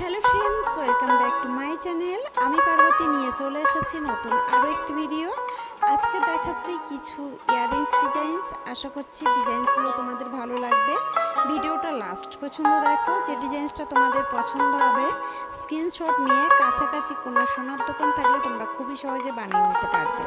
Hello friends, welcome back to my channel. আমি পার্বতী নিয়ে চলে এসেছি নতুন আরও একটি ভিডিও। আজকে দেখাচ্ছি কিছু ইয়াররিংস, ডিজাইনস। আশা করছি ডিজাইনসগুলো তোমাদের ভালো লাগবে। ভিডিওটা লাস্ট পছন্দ দেখো, যে ডিজাইনসটা তোমাদের পছন্দ হবে। স্ক্রিনশট নিয়ে কাছাকাছি কোনো সোনার দোকান থাকলে তোমরা খুবই সহজে বানিয়ে নিতে পারবে।